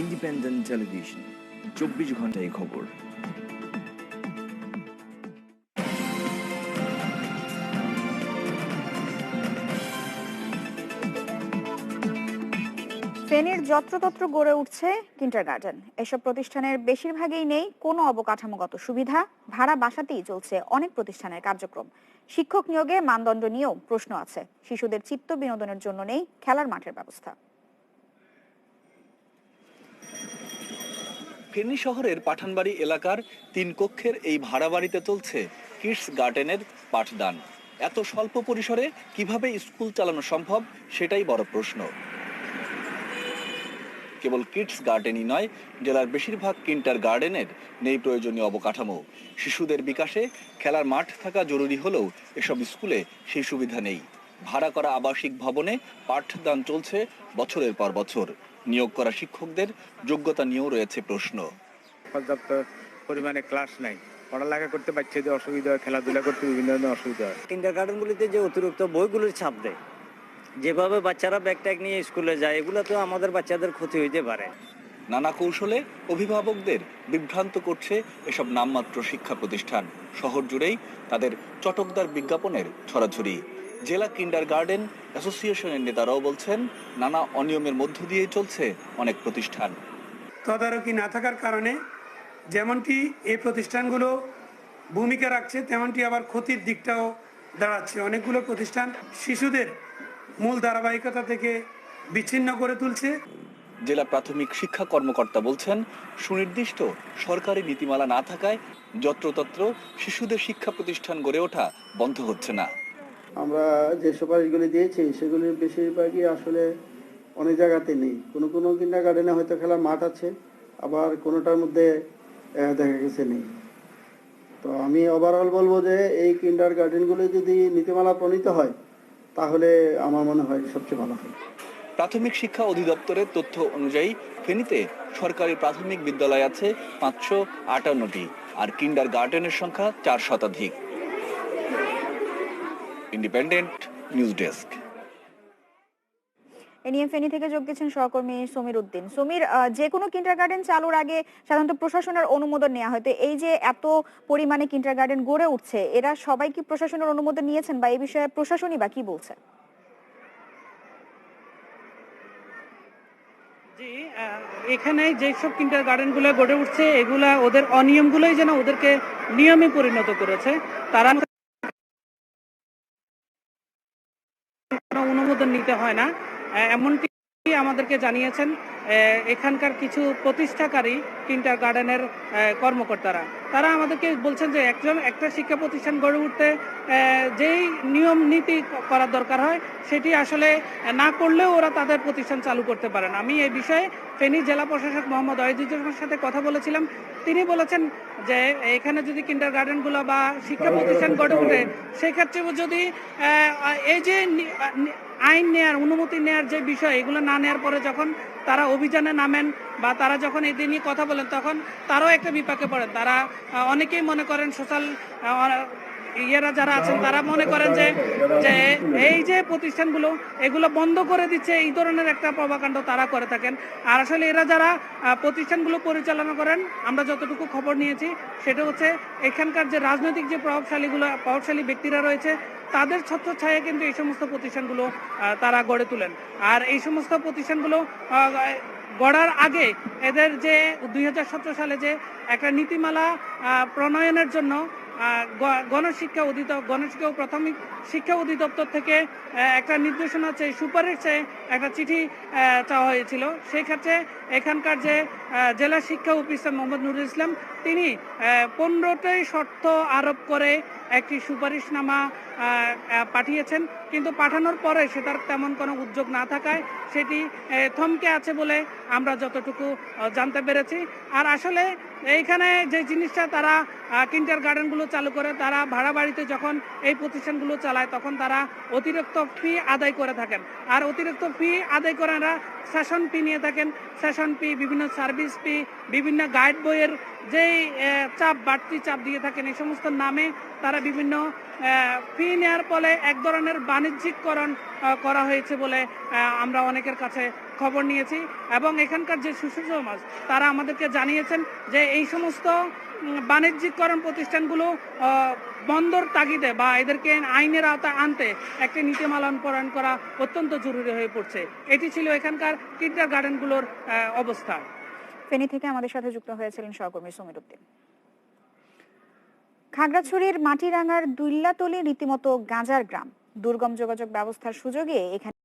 Independent television চব্বিশ ঘন্টায় খবর। ফেনীর যত্রতত্র গড়ে উঠছে কিন্ডারগার্টেন এসব প্রতিষ্ঠানের বেশিরভাগই নেই কোনো অবকাঠামোগত সুবিধা, ভাড়া বাসাতেই চলছে অনেক প্রতিষ্ঠানের কার্যক্রম। শিক্ষক নিয়োগে মানদণ্ড নিয়েও প্রশ্ন আছে। শিশুদের চিত্ত বিনোদনের জন্য নেই খেলার মাঠের ব্যবস্থা। ফেনী শহরের পাঠানবাড়ি এলাকার তিন কক্ষের এই ভাড়া বাড়িতে চলছে কিডস গার্ডেনের পাঠদান। এত স্বল্প পরিসরে কীভাবে স্কুল চালানো সম্ভব সেটাই বড় প্রশ্ন। কেবল কিডস গার্ডেনই নয়, জেলার বেশিরভাগ কিন্টার গার্ডেনের নেই প্রয়োজনীয় অবকাঠামো। শিশুদের বিকাশে খেলার মাঠ থাকা জরুরি হলেও এসব স্কুলে সেই সুবিধা নেই। ভাড়া করা আবাসিক ভবনে পাঠদান চলছে বছরের পর বছর। নিয়োগ করা শিক্ষকদের যোগ্যতা নিয়েও রয়েছে প্রশ্ন। পর্যাপ্ত পরিমাণে ক্লাস নাই। পড়ালেখা করতে বাচ্চাদের অসুবিধা হয় খেলাধুলা করতে বিভিন্ন ধরনের অসুবিধা হয়। কিন্ডার গার্ডেনগুলিতে যে অতিরিক্ত বইগুলোর ছাপ দেয় যেভাবে বাচ্চারা ব্যাগ ট্যাগ নিয়ে স্কুলে যায় এগুলো তো আমাদের বাচ্চাদের ক্ষতি হইতে পারে। নানা কৌশলে অভিভাবকদের বিভ্রান্ত করছে এসব নামমাত্র শিক্ষা প্রতিষ্ঠান। শহর জুড়েই তাদের চটকদার বিজ্ঞাপনের ছড়াছড়ি। জেলা কিন্ডার গার্ডেন অ্যাসোসিয়েশনের নেতারাও বলছেন নানা অনিয়মের মধ্য দিয়েই চলছে অনেক প্রতিষ্ঠান। তদারকি না থাকার কারণে যেমনটি এই প্রতিষ্ঠানগুলো ভূমিকা রাখছে তেমনটি আবার ক্ষতির দিকটাও দাঁড়াচ্ছে। অনেকগুলো প্রতিষ্ঠান শিশুদের মূল ধারাবাহিকতা থেকে বিচ্ছিন্ন করে তুলছে। জেলা প্রাথমিক শিক্ষা কর্মকর্তা বলছেন সুনির্দিষ্ট সরকারি নীতিমালা না থাকায় যত্রতত্র শিশুদের শিক্ষা প্রতিষ্ঠান গড়ে ওঠা বন্ধ হচ্ছে না। আমরা যে সুপারিশগুলি দিয়েছি সেগুলির বেশিরভাগই আসলে অনেক জায়গাতে নেই। কোনো কোনো কিন্ডার গার্ডেনে হয়তো খেলার মাঠ আছে, আবার কোনোটার মধ্যে দেখা গেছে নেই। তো আমি ওভারঅল বলব যে, এই কিন্ডার গার্ডেনগুলি যদি নীতিমালা প্রণীত হয়, তাহলে আমার মনে হয় সবচেয়ে ভালো হয় প্রাথমিক শিক্ষা অধিদপ্তরের তথ্য অনুযায়ী, ফেনীতে সরকারি প্রাথমিক বিদ্যালয় আছে পাঁচশো আটান্নটি, আর কিন্ডার গার্ডেনের সংখ্যা চার শতাধিক। ইন্ডিপেন্ডেন্ট নিউজ ডেস্ক এ নিয়ে ফেনী থেকে যোগ দিচ্ছেন সহকর্মী সমীর উদ্দিন। সমীর যে কোনো কিন্ডারগার্টেন চালুর আগে সাধারণত প্রশাসনের অনুমোদন নেওয়া হয়তো এই যে এত পরিমাণে কিন্ডারগার্টেন গড়ে উঠছে এরা সবাই কি প্রশাসনের অনুমোদন নিয়েছেন বা এই বিষয়ে প্রশাসনই বা কি বলছে? জি এখানে যেসব কিন্টার গার্ডেনগুলো গড়ে উঠছে এগুলা ওদের অনিয়মগুলোই যেন ওদেরকে নিয়মে পরিণত করেছে। তারা কোনো অনুমোদন নিতে হয় না। এমনটি আমাদেরকে জানিয়েছেন। এখানকার কিছু প্রতিষ্ঠাকারী কিন্টার গার্ডেনের কর্মকর্তারা। তারা আমাদেরকে বলছেন যে একজন, একটা শিক্ষা প্রতিষ্ঠান গড়ে উঠতে যেই নিয়ম, নীতি করার দরকার হয়, সেটি আসলে না করলেও ওরা তাদের প্রতিষ্ঠান চালু করতে পারেন। আমি এই বিষয়ে ফেনী জেলা প্রশাসক মোহাম্মদ ওয়াহিদুজ্জামানের সাথে কথা বলেছিলাম। তিনি বলেছেন যে, এখানে যদি কিন্ডার গার্ডেনগুলো বা শিক্ষা প্রতিষ্ঠান গড়ে উঠে সেক্ষেত্রে যদি এই যে আইন নেয়ার, অনুমতি নেয়ার যে বিষয়, এগুলো না নেয়ার পরে যখন তারা অভিযানে নামেন বা তারা যখন এই নিয়ে কথা বলেন, তখন তারাও একটা বিপাকে পড়েন। তারা অনেকেই মনে করেন সোশ্যাল ইয়েরা যারা আছেন, তারা মনে করেন যে যে এই যে প্রতিষ্ঠানগুলো, এগুলো বন্ধ করে দিচ্ছে, এই ধরনের একটা প্রভাকাণ্ড তারা করে থাকেন। আর আসলে এরা যারা প্রতিষ্ঠানগুলো পরিচালনা করেন, আমরা যতটুকু খবর নিয়েছি, সেটা হচ্ছে এখানকার যে রাজনৈতিক যে প্রভাবশালীগুলো, প্রভাবশালী ব্যক্তিরা রয়েছে তাদের ছত্রছায়া কিন্তু এই সমস্ত প্রতিষ্ঠানগুলো তারা গড়ে তোলেন। আর এই সমস্ত প্রতিষ্ঠানগুলো গড়ার আগে এদের যে দুই হাজার সতেরো সালে যে একটা নীতিমালা প্রণয়নের জন্য গণশিক্ষা অধিদপ্তর, গণশিক্ষা প্রাথমিক শিক্ষা অধিদপ্তর থেকে একটা নির্দেশনা চেয়ে, সুপারিশ একটা চিঠি চাওয়া হয়েছিল। সেই ক্ষেত্রে এখানকার যে জেলা শিক্ষা অফিসার মোহাম্মদ নুরুল ইসলাম, তিনি পনেরোটাই শর্ত আরোপ করে একটি সুপারিশনামা পাঠিয়েছেন, কিন্তু পাঠানোর পরে সেটার তেমন কোনো উদ্যোগ না থাকায় সেটি থমকে আছে বলে আমরা যতটুকু জানতে পেরেছি। আর আসলে এইখানে যে জিনিসটা তারা কিন্টার গার্ডেনগুলো চালু করে, তারা ভাড়া বাড়িতে যখন এই প্রতিষ্ঠানগুলো চালায়, তখন তারা অতিরিক্ত ফি আদায় করে থাকেন। আর অতিরিক্ত ফি আদায় করে এরা সেশন ফি নিয়ে থাকেন। সেশন ফি, বিভিন্ন সার্ভিস ফি, বিভিন্ন গাইড বইয়ের যেই চাপ, বাড়তি চাপ দিয়ে থাকেন, এই সমস্ত নামে তারা বিভিন্ন ফি নিয়ে নেওয়ার ফলে এক ধরনের বাণিজ্যিককরণ করা হয়েছে বলে আমরা অনেকের কাছে খবর নিয়েছি। এবং এখানকার যে শিশু সমাজ, তারা আমাদেরকে জানিয়েছেন যে এই সমস্ত বাণিজ্যিককরণ প্রতিষ্ঠানগুলো বন্দর তাগিদে বা এদেরকে আইনের আওতায় আনতে একটি নীতিমালা প্রণয়ন করা অত্যন্ত জরুরি হয়ে পড়ছে। এটি ছিল এখানকার কিন্ডার গার্ডেনগুলোর অবস্থা। ফেনী থেকে আমাদের সাথে যুক্ত হয়েছিলেন সহকর্মী সমীর উদ্দিন। খাগড়াছড়ির মাটিরাঙ্গার দুইল্লাতলি রীতিমতো গাঁজার গ্রাম। দুর্গম যোগাযোগ ব্যবস্থার সুযোগে এখানে